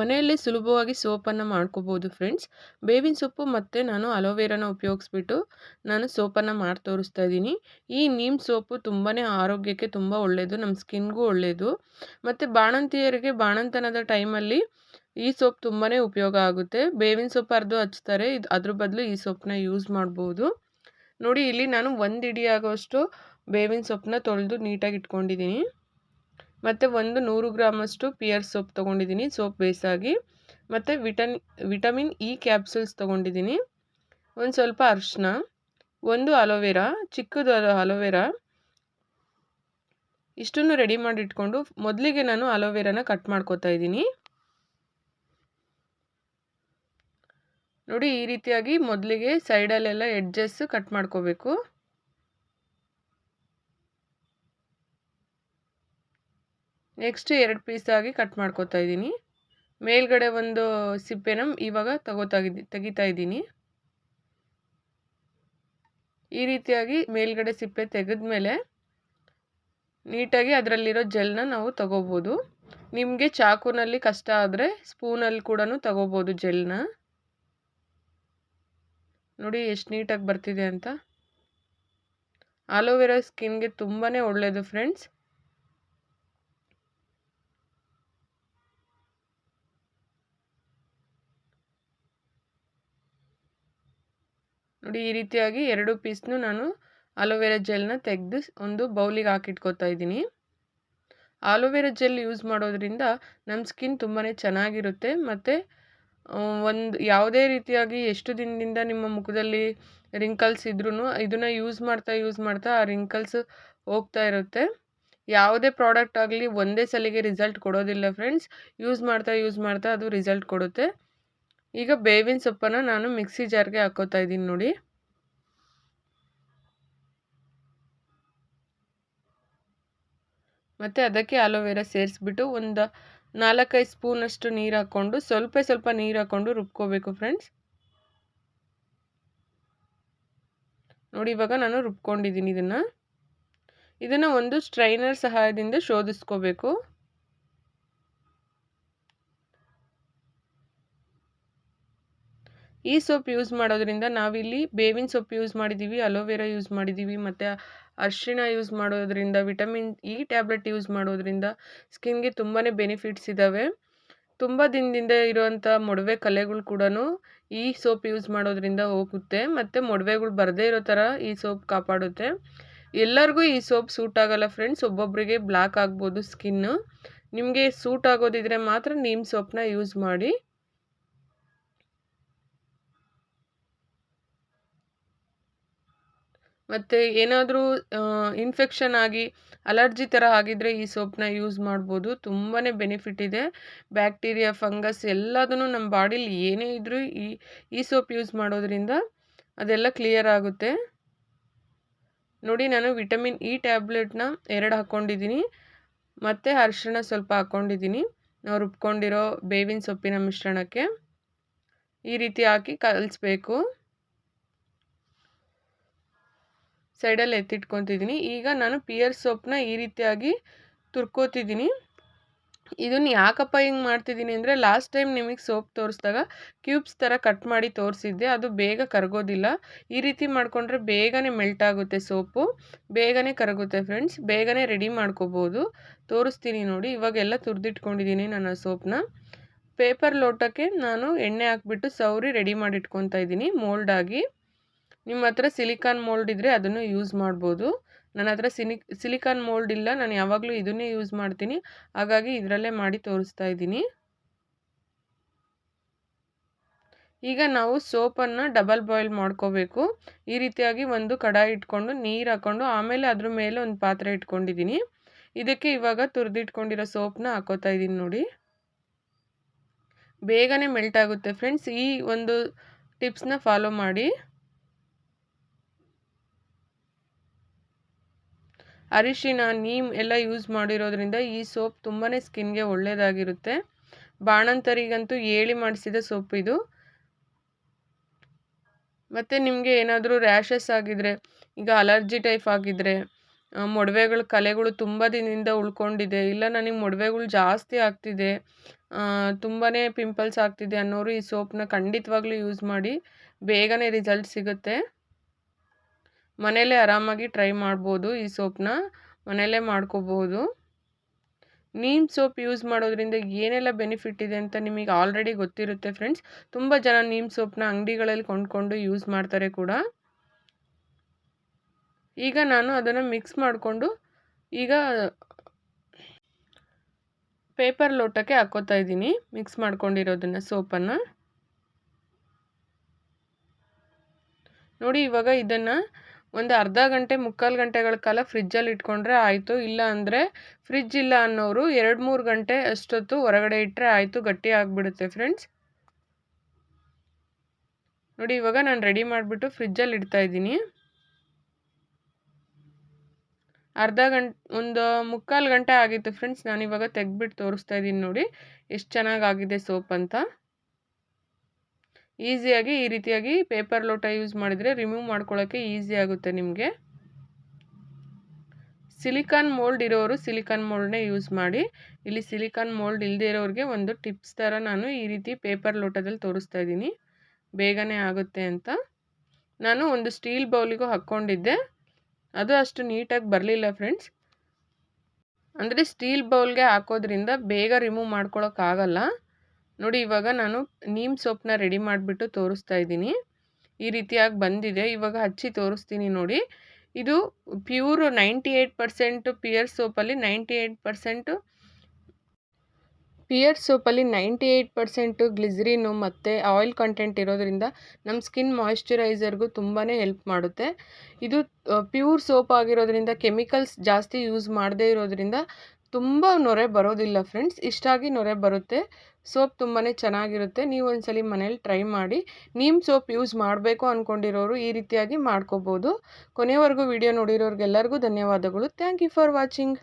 ಮನೆಯಲ್ಲೇ ಸುಲಭವಾಗಿ ಸೋಪನ್ನು ಮಾಡ್ಕೋಬೋದು ಫ್ರೆಂಡ್ಸ್. ಬೇವಿನ ಸೊಪ್ಪು ಮತ್ತು ನಾನು ಅಲೋವೆರಾನ ಉಪಯೋಗಿಸ್ಬಿಟ್ಟು ನಾನು ಸೋಪನ್ನು ಮಾಡಿ ತೋರಿಸ್ತಾ ಇದ್ದೀನಿ. ಈ ನೀಮ್ ಸೋಪು ತುಂಬಾ ಆರೋಗ್ಯಕ್ಕೆ ತುಂಬ ಒಳ್ಳೆಯದು ನಮ್ಮ ಸ್ಕಿನ್ಗೂ ಒಳ್ಳೆಯದು ಮತ್ತು ಬಾಣಂತಿಯರಿಗೆ ಬಾಣಂತನದ ಟೈಮಲ್ಲಿ ಈ ಸೋಪ್ ತುಂಬಾ ಉಪಯೋಗ ಆಗುತ್ತೆ. ಬೇವಿನ ಸೊಪ್ಪು ಅರ್ದು ಹಚ್ತಾರೆ, ಇದು ಅದ್ರ ಬದಲು ಈ ಸೊಪ್ಪನ್ನ ಯೂಸ್ ಮಾಡ್ಬೋದು. ನೋಡಿ, ಇಲ್ಲಿ ನಾನು ಒಂದು ಇಡಿಯಾಗೋಷ್ಟು ಬೇವಿನ ಸೊಪ್ಪನ್ನ ತೊಳೆದು ನೀಟಾಗಿ ಇಟ್ಕೊಂಡಿದ್ದೀನಿ. ಮತ್ತು ಒಂದು ನೂರು ಗ್ರಾಮಷ್ಟು ಪಿಯರ್ ಸೋಪ್ ತೊಗೊಂಡಿದ್ದೀನಿ, ಸೋಪ್ ಬೇಸಾಗಿ. ಮತ್ತು ವಿಟನ್, ವಿಟಮಿನ್ ಇ ಕ್ಯಾಪ್ಸುಲ್ಸ್ ತೊಗೊಂಡಿದ್ದೀನಿ. ಒಂದು ಸ್ವಲ್ಪ ಅರಿಶಿನ ಒಂದು ಅಲೋವೆರಾ, ಚಿಕ್ಕದು ಅಲೋವೆರಾ. ಇಷ್ಟನ್ನು ರೆಡಿ ಮಾಡಿ ಇಟ್ಕೊಂಡು ಮೊದಲಿಗೆ ನಾನು ಅಲೋವೆರಾನ ಕಟ್ ಮಾಡ್ಕೋತಾ ಇದ್ದೀನಿ. ನೋಡಿ ಈ ರೀತಿಯಾಗಿ ಮೊದಲಿಗೆ ಸೈಡಲ್ಲೆಲ್ಲ ಎಡ್ಜಸ್ ಕಟ್ ಮಾಡ್ಕೋಬೇಕು. ನೆಕ್ಸ್ಟ್ ಎರಡು ಪೀಸಾಗಿ ಕಟ್ ಮಾಡ್ಕೋತಾ ಇದ್ದೀನಿ. ಮೇಲ್ಗಡೆ ಒಂದು ಸಿಪ್ಪೆನ ಇವಾಗ ತಗೋತಾ ತೆಗಿತಾ ಇದ್ದೀನಿ. ಈ ರೀತಿಯಾಗಿ ಮೇಲ್ಗಡೆ ಸಿಪ್ಪೆ ತೆಗೆದ ಮೇಲೆ ನೀಟಾಗಿ ಅದರಲ್ಲಿರೋ ಜೆಲ್ನ ನಾವು ತಗೋಬೋದು. ನಿಮಗೆ ಚಾಕುನಲ್ಲಿ ಕಷ್ಟ ಆದರೆ ಸ್ಪೂನಲ್ಲಿ ಕೂಡ ತಗೋಬೋದು ಜೆಲ್ನ. ನೋಡಿ ಎಷ್ಟು ನೀಟಾಗಿ ಬರ್ತಿದೆ ಅಂತ. ಆಲೋವೆರಾ ಸ್ಕಿನ್ಗೆ ತುಂಬಾ ಒಳ್ಳೆಯದು ಫ್ರೆಂಡ್ಸ್ ನೋಡಿ ಈ ರೀತಿಯಾಗಿ ಎರಡು ಪೀಸ್ನು ನಾನು ಆಲೋವೆರಾ ಜೆಲ್ನ ತೆಗೆದು ಒಂದು ಬೌಲಿಗೆ ಹಾಕಿಟ್ಕೋತಾ ಇದ್ದೀನಿ. ಆಲೋವೆರಾ ಜೆಲ್ ಯೂಸ್ ಮಾಡೋದ್ರಿಂದ ನಮ್ಮ ಸ್ಕಿನ್ ತುಂಬಾ ಚೆನ್ನಾಗಿರುತ್ತೆ ಮತ್ತು ಒಂದು ಯಾವುದೇ ರೀತಿಯಾಗಿ ಎಷ್ಟು ದಿನದಿಂದ ನಿಮ್ಮ ಮುಖದಲ್ಲಿ ರಿಂಕಲ್ಸ್ ಇದ್ರೂ ಇದನ್ನು ಯೂಸ್ ಮಾಡ್ತಾ ಯೂಸ್ ಮಾಡ್ತಾ ಆ ರಿಂಕಲ್ಸ್ ಹೋಗ್ತಾ ಇರುತ್ತೆ. ಯಾವುದೇ ಪ್ರಾಡಕ್ಟ್ ಆಗಲಿ ಒಂದೇ ಸಲಿಗೆ ರಿಸಲ್ಟ್ ಕೊಡೋದಿಲ್ಲ ಫ್ರೆಂಡ್ಸ್. ಯೂಸ್ ಮಾಡ್ತಾ ಯೂಸ್ ಮಾಡ್ತಾ ಅದು ರಿಸಲ್ಟ್ ಕೊಡುತ್ತೆ. ಈಗ ಬೇವಿನ ಸೊಪ್ಪನ್ನು ನಾನು ಮಿಕ್ಸಿ ಜಾರ್ಗೆ ಹಾಕೋತಾ ಇದ್ದೀನಿ ನೋಡಿ. ಮತ್ತು ಅದಕ್ಕೆ ಅಲೋವೆರಾ ಸೇರಿಸ್ಬಿಟ್ಟು ಒಂದು ನಾಲ್ಕೈದು ಸ್ಪೂನಷ್ಟು ನೀರು ಹಾಕ್ಕೊಂಡು ಸ್ವಲ್ಪ ಸ್ವಲ್ಪ ನೀರು ಹಾಕ್ಕೊಂಡು ರುಬ್ಕೋಬೇಕು ಫ್ರೆಂಡ್ಸ್. ನೋಡಿ ಇವಾಗ ನಾನು ರುಬ್ಕೊಂಡಿದ್ದೀನಿ ಇದನ್ನು. ಇದನ್ನು ಒಂದು ಸ್ಟ್ರೈನರ್ ಸಹಾಯದಿಂದ ಶೋಧಿಸ್ಕೋಬೇಕು. ಈ ಸೋಪ್ ಯೂಸ್ ಮಾಡೋದ್ರಿಂದ ನಾವಿಲ್ಲಿ ಬೇವಿನ ಸೊಪ್ಪು ಯೂಸ್ ಮಾಡಿದ್ದೀವಿ ಅಲೋವೆರಾ ಯೂಸ್ ಮಾಡಿದ್ದೀವಿ ಮತ್ತು ಅರಿಶಿಣ ಯೂಸ್ ಮಾಡೋದ್ರಿಂದ, ವಿಟಮಿನ್ ಇ ಟ್ಯಾಬ್ಲೆಟ್ ಯೂಸ್ ಮಾಡೋದ್ರಿಂದ ಸ್ಕಿನ್ಗೆ ತುಂಬಾ ಬೆನಿಫಿಟ್ಸ್ ಇದ್ದಾವೆ ತುಂಬ ದಿನದಿಂದ ಇರುವಂಥ ಮೊಡವೆ ಕಲೆಗಳು ಕೂಡ ಈ ಸೋಪ್ ಯೂಸ್ ಮಾಡೋದ್ರಿಂದ ಹೋಗುತ್ತೆ, ಮತ್ತು ಮೊಡವೆಗಳು ಬರದೇ ಇರೋ ಥರ ಈ ಸೋಪ್ ಕಾಪಾಡುತ್ತೆ. ಎಲ್ಲರಿಗೂ ಈ ಸೋಪ್ ಸೂಟ್ ಆಗೋಲ್ಲ ಫ್ರೆಂಡ್ಸ್ ಒಬ್ಬೊಬ್ಬರಿಗೆ ಬ್ಲ್ಯಾಕ್ ಆಗ್ಬೋದು ಸ್ಕಿನ್ನು. ನಿಮಗೆ ಸೂಟ್ ಆಗೋದಿದ್ರೆ ಮಾತ್ರ ನೀಮ್ ಸೋಪ್ನ ಯೂಸ್ ಮಾಡಿ. ಮತ್ತು ಏನಾದರೂ ಇನ್ಫೆಕ್ಷನ್ ಆಗಿ ಅಲರ್ಜಿ ಥರ ಆಗಿದ್ದರೆ ಈ ಸೋಪನ್ನ ಯೂಸ್ ಮಾಡ್ಬೋದು. ತುಂಬಾ ಬೆನಿಫಿಟ್ ಇದೆ. ಬ್ಯಾಕ್ಟೀರಿಯಾ ಫಂಗಸ್ ಎಲ್ಲದನ್ನು ನಮ್ಮ ಬಾಡಿಲಿ ಏನೇ ಇದ್ದರೂ ಈ ಈ ಸೋಪ್ ಯೂಸ್ ಮಾಡೋದ್ರಿಂದ ಅದೆಲ್ಲ ಕ್ಲಿಯರ್ ಆಗುತ್ತೆ. ನೋಡಿ, ನಾನು ವಿಟಮಿನ್ ಇ ಟ್ಯಾಬ್ಲೆಟ್ನ ಎರಡು ಹಾಕ್ಕೊಂಡಿದ್ದೀನಿ ಮತ್ತು ಅರಿಶಿಣ ಸ್ವಲ್ಪ ಹಾಕ್ಕೊಂಡಿದ್ದೀನಿ ನಾವು ರುಬ್ಕೊಂಡಿರೋ ಬೇವಿನ ಸೊಪ್ಪಿನ ಮಿಶ್ರಣಕ್ಕೆ. ಈ ರೀತಿ ಹಾಕಿ ಕಲಿಸ್ಬೇಕು. ಸೈಡಲ್ಲಿ ಎತ್ತಿಟ್ಕೊತಿದ್ದೀನಿ. ಈಗ ನಾನು ಪಿಯರ್ ಸೋಪ್ನ ಈ ರೀತಿಯಾಗಿ ತುರ್ಕೋತಿದ್ದೀನಿ. ಇದನ್ನು ಯಾಕಪ್ಪ ಹಿಂಗೆ ಮಾಡ್ತಿದ್ದೀನಿ ಅಂದರೆ, ಲಾಸ್ಟ್ ಟೈಮ್ ನಿಮಗೆ ಸೋಪ್ ತೋರಿಸಿದಾಗ ಕ್ಯೂಬ್ಸ್ ಥರ ಕಟ್ ಮಾಡಿ ತೋರಿಸಿದ್ದೆ. ಅದು ಬೇಗ ಕರಗೋದಿಲ್ಲ. ಈ ರೀತಿ ಮಾಡಿಕೊಂಡ್ರೆ ಬೇಗನೆ ಮೆಲ್ಟ್ ಆಗುತ್ತೆ ಸೋಪು. ಬೇಗನೆ ಕರಗುತ್ತೆ ಫ್ರೆಂಡ್ಸ್. ಬೇಗನೆ ರೆಡಿ ಮಾಡ್ಕೋಬೋದು. ತೋರಿಸ್ತೀನಿ ನೋಡಿ. ಇವಾಗೆಲ್ಲ ತುರಿದಿಟ್ಕೊಂಡಿದ್ದೀನಿ ನನ್ನ ಸೋಪ್ನ. ಪೇಪರ್ ಲೋಟಕ್ಕೆ ನಾನು ಎಣ್ಣೆ ಹಾಕ್ಬಿಟ್ಟು ಸೌರಿ ರೆಡಿ ಮಾಡಿ ಇಟ್ಕೊತಾ ಇದ್ದೀನಿ ಮೋಲ್ಡಾಗಿ ನಿಮ್ಮ ಹತ್ರ ಸಿಲಿಕಾನ್ ಮೋಲ್ಡ್ ಇದ್ದರೆ ಅದನ್ನು ಯೂಸ್ ಮಾಡ್ಬೋದು. ನನ್ನ ಹತ್ರ ಸಿನಿ, ಸಿಲಿಕಾನ್ ಮೋಲ್ಡ್ ಇಲ್ಲ, ನಾನು ಯಾವಾಗಲೂ ಇದನ್ನೇ ಯೂಸ್ ಮಾಡ್ತೀನಿ. ಹಾಗಾಗಿ ಇದರಲ್ಲೇ ಮಾಡಿ ತೋರಿಸ್ತಾ ಇದ್ದೀನಿ. ಈಗ ನಾವು ಸೋಪನ್ನು ಡಬಲ್ ಬಾಯ್ಲ್ ಮಾಡ್ಕೋಬೇಕು. ಈ ರೀತಿಯಾಗಿ ಒಂದು ಕಡಾಯಿ ಇಟ್ಕೊಂಡು ನೀರು ಹಾಕ್ಕೊಂಡು ಆಮೇಲೆ ಅದ್ರ ಮೇಲೆ ಒಂದು ಪಾತ್ರೆ ಇಟ್ಕೊಂಡಿದ್ದೀನಿ. ಇದಕ್ಕೆ ಇವಾಗ ತುರಿದಿಟ್ಕೊಂಡಿರೋ ಸೋಪ್ನ ಹಾಕೋತಾ ಇದ್ದೀನಿ ನೋಡಿ. ಬೇಗನೆ ಮೆಲ್ಟ್ ಆಗುತ್ತೆ ಫ್ರೆಂಡ್ಸ್. ಈ ಒಂದು ಟಿಪ್ಸ್ನ ಫಾಲೋ ಮಾಡಿ. ಅರಿಶಿನ, ನೀಮ್ ಎಲ್ಲ ಯೂಸ್ ಮಾಡಿರೋದ್ರಿಂದ ಈ ಸೋಪ್ ತುಂಬಾ ಸ್ಕಿನ್ಗೆ ಒಳ್ಳೆಯದಾಗಿರುತ್ತೆ ಬಾಣಂತರಿಗಂತೂ ಏಳಿ ಮಾಡಿಸಿದ ಸೋಪ್ ಇದು. ಮತ್ತು ನಿಮಗೆ ಏನಾದರೂ ರ್ಯಾಷಸ್ ಆಗಿದ್ರೆ, ಈಗ ಅಲರ್ಜಿ ಟೈಪ್ ಆಗಿದ್ರೆ ಮೊಡವೆಗಳ ಕಲೆಗಳು ತುಂಬ ದಿನದಿಂದ ಉಳ್ಕೊಂಡಿದೆ, ಇಲ್ಲ ನನಗೆ ಮೊಡವೆಗಳು ಜಾಸ್ತಿ ಆಗ್ತಿದೆ ತುಂಬಾ ಪಿಂಪಲ್ಸ್ ಆಗ್ತಿದೆ ಅನ್ನೋರು ಈ ಸೋಪ್ನ ಖಂಡಿತವಾಗ್ಲೂ ಯೂಸ್ ಮಾಡಿ, ಬೇಗನೆ ರಿಸಲ್ಟ್ ಸಿಗುತ್ತೆ. ಮನೆಯಲ್ಲೇ ಆರಾಮಾಗಿ ಟ್ರೈ ಮಾಡ್ಬೋದು ಈ ಸೋಪ್ನ. ಮನೆಯಲ್ಲೇ ಮಾಡ್ಕೋಬೋದು. ನೀಮ್ ಸೋಪ್ ಯೂಸ್ ಮಾಡೋದ್ರಿಂದ ಏನೆಲ್ಲ ಬೆನಿಫಿಟ್ ಇದೆ ಅಂತ ನಿಮಗೆ ಆಲ್ರೆಡಿ ಗೊತ್ತಿರುತ್ತೆ ಫ್ರೆಂಡ್ಸ್. ತುಂಬ ಜನ ನೀಮ್ ಸೋಪ್ನ ಅಂಗಡಿಗಳಲ್ಲಿ ಕೊಂಡ್ಕೊಂಡು ಯೂಸ್ ಮಾಡ್ತಾರೆ ಕೂಡ. ಈಗ ನಾನು ಅದನ್ನು ಮಿಕ್ಸ್ ಮಾಡಿಕೊಂಡು ಈಗ ಪೇಪರ್ ಲೋಟಕ್ಕೆ ಹಾಕೋತಾ ಇದ್ದೀನಿ. ಮಿಕ್ಸ್ ಮಾಡ್ಕೊಂಡಿರೋದನ್ನು ಸೋಪನ್ನು. ನೋಡಿ ಇವಾಗ ಇದನ್ನು ಒಂದು ಅರ್ಧ ಗಂಟೆ, ಮುಕ್ಕಾಲು ಗಂಟೆಗಳ ಕಾಲ ಫ್ರಿಜ್ಜಲ್ಲಿ ಇಟ್ಕೊಂಡ್ರೆ ಆಯಿತು. ಇಲ್ಲ ಅಂದರೆ ಫ್ರಿಜ್ ಇಲ್ಲ ಅನ್ನೋರು ಎರಡು ಮೂರು ಗಂಟೆ ಅಷ್ಟೊತ್ತು ಹೊರಗಡೆ ಇಟ್ಟರೆ ಆಯಿತು, ಗಟ್ಟಿ ಆಗಿಬಿಡುತ್ತೆ ಫ್ರೆಂಡ್ಸ್. ನೋಡಿ, ಇವಾಗ ನಾನು ರೆಡಿ ಮಾಡಿಬಿಟ್ಟು ಫ್ರಿಜ್ಜಲ್ಲಿ ಇಡ್ತಾ ಇದ್ದೀನಿ. ಅರ್ಧ ಗಂಟೆ ಒಂದು ಮುಕ್ಕಾಲು ಗಂಟೆ ಆಗಿತ್ತು ಫ್ರೆಂಡ್ಸ್. ನಾನು ಇವಾಗ ತೆಗ್ದುಬಿಟ್ಟು ತೋರಿಸ್ತಾ ಇದ್ದೀನಿ ನೋಡಿ, ಎಷ್ಟು ಚೆನ್ನಾಗಾಗಿದೆ ಸೋಪ್ ಅಂತ. ಈಸಿಯಾಗಿ ಈ ರೀತಿಯಾಗಿ ಪೇಪರ್ ಲೋಟ ಯೂಸ್ ಮಾಡಿದರೆ ರಿಮೂವ್ ಮಾಡ್ಕೊಳ್ಳೋಕ್ಕೆ ಈಸಿ ಆಗುತ್ತೆ ನಿಮಗೆ. ಸಿಲಿಕಾನ್ ಮೋಲ್ಡ್ ಇರೋರು ಸಿಲಿಕಾನ್ ಮೋಲ್ಡ್ನೇ ಯೂಸ್ ಮಾಡಿ. ಇಲ್ಲಿ ಸಿಲಿಕಾನ್ ಮೋಲ್ಡ್ ಇಲ್ಲದೆ ಇರೋರಿಗೆ ಒಂದು ಟಿಪ್ಸ್ ಥರ ನಾನು ಈ ರೀತಿ ಪೇಪರ್ ಲೋಟದಲ್ಲಿ ತೋರಿಸ್ತಾ ಇದ್ದೀನಿ. ಬೇಗನೆ ಆಗುತ್ತೆ ಅಂತ. ನಾನು ಒಂದು ಸ್ಟೀಲ್ ಬೌಲಿಗೂ ಹಾಕ್ಕೊಂಡಿದ್ದೆ. ಅದು ಅಷ್ಟು ನೀಟಾಗಿ ಬರಲಿಲ್ಲ ಫ್ರೆಂಡ್ಸ್ ಅಂದರೆ ಸ್ಟೀಲ್ ಬೌಲ್ಗೆ ಹಾಕೋದ್ರಿಂದ ಬೇಗ ರಿಮೂವ್ ಮಾಡ್ಕೊಳಕ್ಕಾಗಲ್ಲ. ನೋಡಿ ಇವಾಗ ನಾನು ನೀಮ್ ಸೋಪ್ನ ರೆಡಿ ಮಾಡಿಬಿಟ್ಟು ತೋರಿಸ್ತಾ ಇದ್ದೀನಿ. ಈ ರೀತಿಯಾಗಿ ಬಂದಿದೆ. ಇವಾಗ ಹಚ್ಚಿ ತೋರಿಸ್ತೀನಿ ನೋಡಿ. ಇದು pure ninety eight percent Pears ಸೋಪಲ್ಲಿ ninety eight percent pear ಸೋಪಲ್ಲಿ ನೈಂಟಿ ಏಯ್ಟ್ ಪರ್ಸೆಂಟು ಗ್ಲಿಸ್ರಿನು ಮತ್ತು ಆಯಿಲ್ ಕಂಟೆಂಟ್ ಇರೋದ್ರಿಂದ ನಮ್ಮ ಸ್ಕಿನ್ ಮಾಯಿಶ್ಚರೈಸರ್ಗೂ ತುಂಬಾ ಹೆಲ್ಪ್ ಮಾಡುತ್ತೆ. ಇದು ಪ್ಯೂರ್ ಸೋಪ್ ಆಗಿರೋದ್ರಿಂದ ಕೆಮಿಕಲ್ಸ್ ಜಾಸ್ತಿ ಯೂಸ್ ಮಾಡದೇ ಇರೋದ್ರಿಂದ ತುಂಬ ನೊರೆ ಬರೋದಿಲ್ಲ ಫ್ರೆಂಡ್ಸ್. ಇಷ್ಟಾಗಿ ನೊರೆ ಬರುತ್ತೆ. ಸೋಪ್ ತುಂಬಾ ಚೆನ್ನಾಗಿರುತ್ತೆ. ನೀವು ಒಂದ್ಸಲಿ ಮನೇಲಿ ಟ್ರೈ ಮಾಡಿ. ನೀಮ್ ಸೋಪ್ ಯೂಸ್ ಮಾಡಬೇಕು ಅಂದ್ಕೊಂಡಿರೋರು ಈ ರೀತಿಯಾಗಿ ಮಾಡ್ಕೋಬೋದು. ಕೊನೆವರೆಗೂ ವಿಡಿಯೋ ನೋಡಿರೋರಿಗೆಲ್ಲರಿಗೂ ಧನ್ಯವಾದಗಳು. Thank you for watching.